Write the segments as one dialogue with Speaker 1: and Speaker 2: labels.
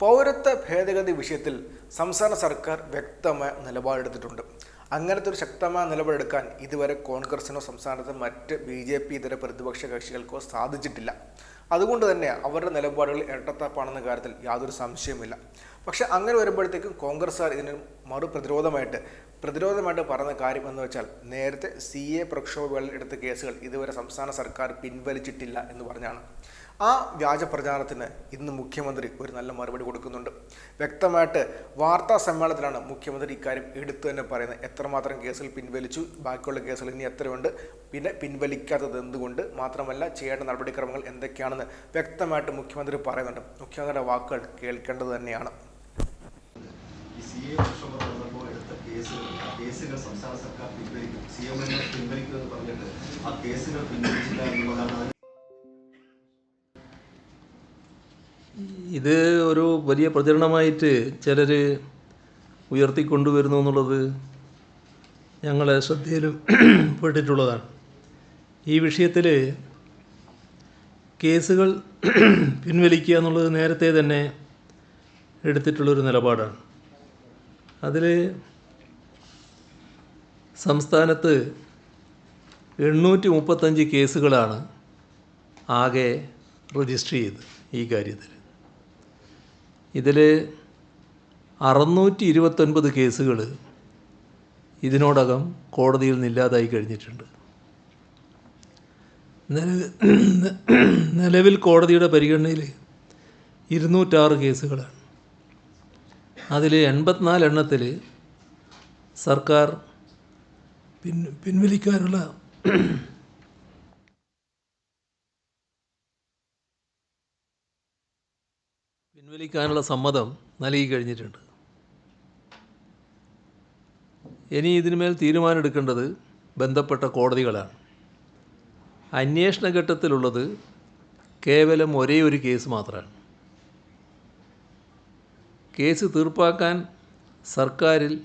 Speaker 1: പൗരത്വ ഭേദഗതി വിഷയത്തിൽ സംസ്ഥാന സർക്കാർ വ്യക്തമായ നിലപാടെടുത്തിട്ടുണ്ട്. അങ്ങനത്തെ ഒരു ശക്തമായ നിലപാടെടുക്കാൻ ഇതുവരെ കോൺഗ്രസിനോ സംസ്ഥാനത്തെ മറ്റ് ബി ജെ പി ഇതര പ്രതിപക്ഷ കക്ഷികൾക്കോ സാധിച്ചിട്ടില്ല. അതുകൊണ്ട് തന്നെ അവരുടെ നിലപാടുകൾ ഇരട്ടത്താപ്പാണെന്ന കാര്യത്തിൽ യാതൊരു സംശയവുമില്ല. പക്ഷെ അങ്ങനെ വരുമ്പോഴത്തേക്കും കോൺഗ്രസ്സുകാർ ഇതിന് മറുപ്രതിരോധമായിട്ട് പ്രതിരോധമായിട്ട് പറഞ്ഞ കാര്യം എന്ന് വെച്ചാൽ നേരത്തെ സി എ പ്രക്ഷോഭങ്ങളിൽ എടുത്ത കേസുകൾ ഇതുവരെ സംസ്ഥാന സർക്കാർ പിൻവലിച്ചിട്ടില്ല എന്ന് പറഞ്ഞാണ്. ആ വ്യാജ പ്രചാരണത്തിന് ഇന്ന് മുഖ്യമന്ത്രി ഒരു നല്ല മറുപടി കൊടുക്കുന്നുണ്ട്. വ്യക്തമായിട്ട് വാർത്താ സമ്മേളനത്തിലാണ് മുഖ്യമന്ത്രി ഇക്കാര്യം എടുത്തു തന്നെ പറയുന്നത്. എത്രമാത്രം കേസിൽ പിൻവലിച്ചു ബാക്കിയുള്ള കേസുകൾ ഇനി എത്രയുണ്ട് പിന്നെ പിൻവലിക്കാത്തത് എന്തുകൊണ്ട് മാത്രമല്ല ചെയ്യേണ്ട നടപടിക്രമങ്ങൾ എന്തൊക്കെയാണെന്ന് വ്യക്തമായിട്ട് മുഖ്യമന്ത്രി പറയുന്നുണ്ട്. മുഖ്യമന്ത്രിയുടെ വാക്കുകൾ കേൾക്കേണ്ടത് തന്നെയാണ്.
Speaker 2: സംസ്ഥാന സർക്കാർ പിൻവലിക്കും സി എം പിൻവലിക്കും എന്ന് പറഞ്ഞിട്ട് ആ കേസുകൾ പിൻവലിച്ചില്ല എന്നുള്ളതാണ്
Speaker 3: ഇത് ഒരു വലിയ പ്രചരണമായിട്ട് ചിലർ ഉയർത്തിക്കൊണ്ടുവരുന്നു എന്നുള്ളത് ഞങ്ങളെ ശ്രദ്ധയിലും പെട്ടിട്ടുള്ളതാണ്. ഈ വിഷയത്തിൽ കേസുകൾ പിൻവലിക്കുക എന്നുള്ളത് നേരത്തെ തന്നെ എടുത്തിട്ടുള്ളൊരു നിലപാടാണ്. അതിൽ സംസ്ഥാനത്ത് എണ്ണൂറ്റി മുപ്പത്തഞ്ച് കേസുകളാണ് ആകെ രജിസ്റ്റർ ചെയ്ത് ഈ കാര്യത്തിൽ ഇതിൽ അറുന്നൂറ്റി ഇരുപത്തൊൻപത് കേസുകൾ ഇതിനോടകം കോടതിയിൽ നിന്നില്ലാതായി കഴിഞ്ഞിട്ടുണ്ട്. നിലവിൽ കോടതിയുടെ പരിഗണനയിൽ ഇരുന്നൂറ്റാറ് കേസുകളാണ്. അതിൽ എൺപത്തിനാല് എണ്ണത്തിൽ സർക്കാർ പിൻ പിൻവലിക്കാനുള്ള പിൻവലിക്കാനുള്ള സമ്മതം നൽകി കഴിഞ്ഞിട്ടുണ്ട് ഇനി ഇതിനുമേൽ തീരുമാനമെടുക്കേണ്ടത് ബന്ധപ്പെട്ട കോടതികളാണ്. അന്വേഷണ ഘട്ടത്തിലുള്ളത് കേവലം ഒരേ ഒരു കേസ് മാത്രമാണ്. കേസ് തീർപ്പാക്കാൻ സർക്കാരിൽ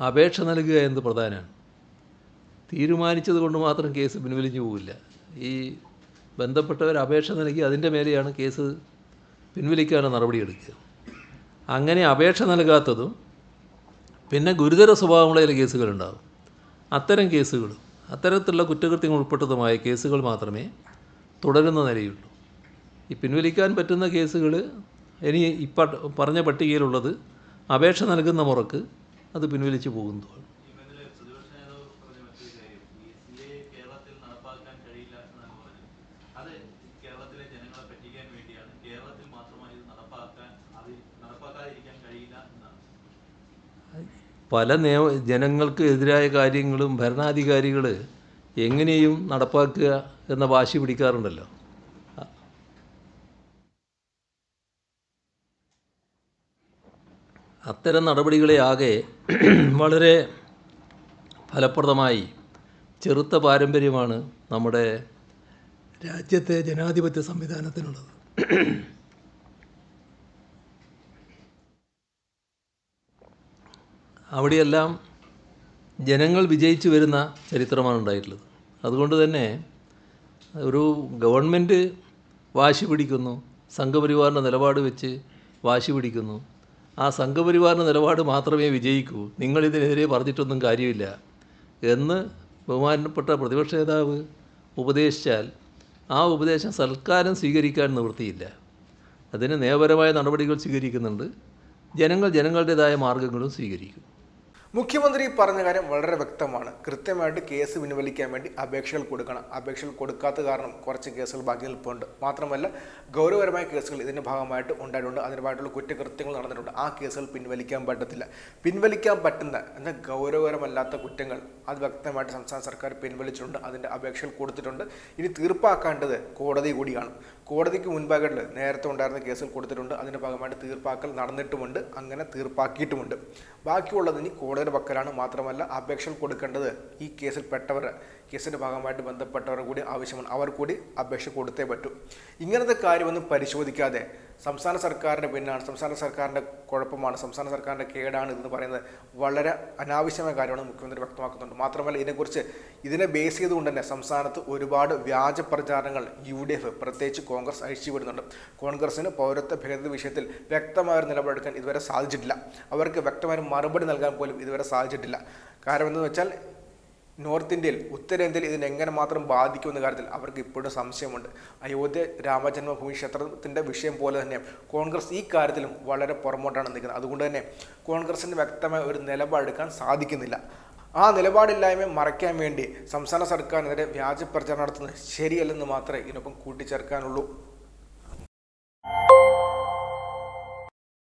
Speaker 3: അപേക്ഷ നൽകുക എന്ന് പ്രധാനമാണ്. തീരുമാനിച്ചത് കൊണ്ട് മാത്രം കേസ് പിൻവലിഞ്ഞു പോവില്ല. ഈ ബന്ധപ്പെട്ടവർ അപേക്ഷ നൽകി അതിന്റെ മേലെയാണ് കേസ് പിൻവലിക്കാനുള്ള നടപടിയെടുക്കുക അങ്ങനെ അപേക്ഷ നൽകാത്തതും പിന്നെ ഗുരുതര സ്വഭാവമുള്ള ചില കേസുകളുണ്ടാകും. അത്തരം കേസുകൾ അത്തരത്തിലുള്ള കുറ്റകൃത്യങ്ങൾ ഉൾപ്പെട്ടതുമായ കേസുകൾ മാത്രമേ തുടരുന്ന നിലയുള്ളൂ. ഈ പിൻവലിക്കാൻ പറ്റുന്ന കേസുകൾ ഇനി ഇപ്പ പറഞ്ഞ പട്ടികയിലുള്ളത് അപേക്ഷ നൽകുന്ന മുറക്ക് അത് പിൻവലിച്ചു പോകുന്നതാണ്
Speaker 4: ഇവരിൽ പ്രതിപക്ഷ നേതാവ് പറഞ്ഞ മറ്റൊരു കാര്യം ഈ സി എ കേരളത്തിൽ നടപ്പാക്കാൻ കഴിയില്ല എന്നാണ് പറഞ്ഞത് അത് കേരളത്തിലെ ജനങ്ങളെ പറ്റിക്കാൻ വേണ്ടിയാണ് കേരളത്തിൽ മാത്രമായി ഇത് നടപ്പാക്കാൻ അത് നടപ്പാക്കാതിരിക്കാൻ കഴിയില്ല എന്നാണ്.
Speaker 3: പല നിയമ ജനങ്ങൾക്ക് എതിരായ കാര്യങ്ങളും ഭരണാധികാരികൾ എങ്ങനെയും നടപ്പാക്കുക എന്ന വാശി പിടിക്കാറുണ്ടല്ലോ. അത്തരം നടപടികളെ ആകെ വളരെ ഫലപ്രദമായി ചെറുത്ത പാരമ്പര്യമാണ് നമ്മുടെ രാജ്യത്തെ ജനാധിപത്യ സംവിധാനത്തിനുള്ളത്. അവിടെയെല്ലാം ജനങ്ങൾ വിജയിച്ചു വരുന്ന ചരിത്രമാണ് ഉണ്ടായിട്ടുള്ളത്. അതുകൊണ്ട് തന്നെ ഒരു ഗവൺമെന്റ് വാശി പിടിക്കുന്നു സംഘപരിവാറിന്റെ നിലപാട് വെച്ച് വാശി പിടിക്കുന്നു. ആ സംഘപരിവാറിന്റെ നിലപാട് മാത്രമേ വിജയിക്കൂ. നിങ്ങളിതിനെതിരെ പറഞ്ഞിട്ടൊന്നും കാര്യമില്ല എന്ന് ബഹുമാനപ്പെട്ട പ്രതിപക്ഷ നേതാവ് ഉപദേശിച്ചാൽ ആ ഉപദേശം സൽക്കാരം സ്വീകരിക്കാൻ നിവൃത്തിയില്ല. അതിന് നിയമപരമായ നടപടികൾ സ്വീകരിക്കുന്നുണ്ട്. ജനങ്ങൾ ജനങ്ങളുടേതായ മാർഗങ്ങളും സ്വീകരിക്കും.
Speaker 1: മുഖ്യമന്ത്രി പറഞ്ഞ കാര്യം വളരെ വ്യക്തമാണ്. കൃത്യമായിട്ട് കേസ് പിൻവലിക്കാൻ വേണ്ടി അപേക്ഷകൾ കൊടുക്കണം. അപേക്ഷകൾ കൊടുക്കാത്ത കാരണം കുറച്ച് കേസുകൾ ബാക്കി നിൽപ്പുണ്ട്. മാത്രമല്ല ഗൗരവപരമായ കേസുകൾ ഇതിന്റെ ഭാഗമായിട്ട് ഉണ്ടായിട്ടുണ്ട്. അതിനുമായിട്ടുള്ള കുറ്റകൃത്യങ്ങൾ നടന്നിട്ടുണ്ട്. ആ കേസുകൾ പിൻവലിക്കാൻ പറ്റത്തില്ല. പിൻവലിക്കാൻ പറ്റുന്ന എന്നാൽ ഗൗരവകരമല്ലാത്ത കുറ്റങ്ങൾ അത് വ്യക്തമായിട്ട് സംസ്ഥാന സർക്കാർ പിൻവലിച്ചിട്ടുണ്ട്. അതിന്റെ അപേക്ഷകൾ കൊടുത്തിട്ടുണ്ട്. ഇനി തീർപ്പാക്കേണ്ടത് കോടതി കൂടിയാണ്. കോടതിക്ക് മുൻപാകട്ടിൽ നേരത്തെ ഉണ്ടായിരുന്ന കേസിൽ കൊടുത്തിട്ടുണ്ട്. അതിന്റെ ഭാഗമായിട്ട് തീർപ്പാക്കൽ നടന്നിട്ടുമുണ്ട്. അങ്ങനെ തീർപ്പാക്കിയിട്ടുമുണ്ട്. ബാക്കിയുള്ളത് ഇനി കോടതിയുടെ പക്കലാണ് മാത്രമല്ല അപേക്ഷകൾ കൊടുക്കേണ്ടത് ഈ കേസിൽ പെട്ടവർ കേസിന്റെ ഭാഗമായിട്ട് ബന്ധപ്പെട്ടവർ കൂടി ആവശ്യമാണ്. അവർ കൂടി അപേക്ഷ കൊടുത്തേ പറ്റൂ. ഇങ്ങനത്തെ കാര്യമൊന്നും പരിശോധിക്കാതെ സംസ്ഥാന സർക്കാരിന്റെ പിന്നാണ് സംസ്ഥാന സർക്കാരിന്റെ കുഴപ്പമാണ് സംസ്ഥാന സർക്കാരിന്റെ കേടാണ് ഇതെന്ന് പറയുന്നത് വളരെ അനാവശ്യമായ കാര്യമാണ് മുഖ്യമന്ത്രി വ്യക്തമാക്കുന്നുണ്ട്. മാത്രമല്ല ഇതിനെക്കുറിച്ച് ഇതിനെ ബേസ് ചെയ്തുകൊണ്ട് തന്നെ സംസ്ഥാനത്ത് ഒരുപാട് വ്യാജ പ്രചാരണങ്ങൾ യു ഡി എഫ് പ്രത്യേകിച്ച് കോൺഗ്രസ് അഴിച്ചുവിടുന്നുണ്ട്. കോൺഗ്രസിന് പൗരത്വ ഭേദഗതി വിഷയത്തിൽ വ്യക്തമായ നിലപാടെടുക്കാൻ ഇതുവരെ സാധിച്ചിട്ടില്ല. അവർക്ക് വ്യക്തമായ മറുപടി നൽകാൻ പോലും ഇതുവരെ സാധിച്ചിട്ടില്ല. കാരണം എന്താണെന്ന് വെച്ചാൽ നോർത്ത് ഇന്ത്യയിൽ ഉത്തരേന്ത്യയിൽ ഇതിനെ എങ്ങനെ മാത്രം ബാധിക്കുമെന്ന കാര്യത്തിൽ അവർക്ക് ഇപ്പോഴും സംശയമുണ്ട്. അയോധ്യ രാമജന്മഭൂമി ക്ഷേത്രത്തിന്റെ വിഷയം പോലെ തന്നെ കോൺഗ്രസ് ഈ കാര്യത്തിലും വളരെ പുറമോട്ടാണ് നിൽക്കുന്നത്. അതുകൊണ്ട് തന്നെ കോൺഗ്രസിന് വ്യക്തമായ ഒരു നിലപാടെടുക്കാൻ സാധിക്കുന്നില്ല. ആ നിലപാടില്ലായ്മ മറയ്ക്കാൻ വേണ്ടി സംസ്ഥാന സർക്കാരിനെതിരെ വ്യാജ പ്രചാരണം നടത്തുന്നത് ശരിയല്ലെന്ന് മാത്രമേ ഇതിനൊപ്പം കൂട്ടിച്ചേർക്കാനുള്ളൂ.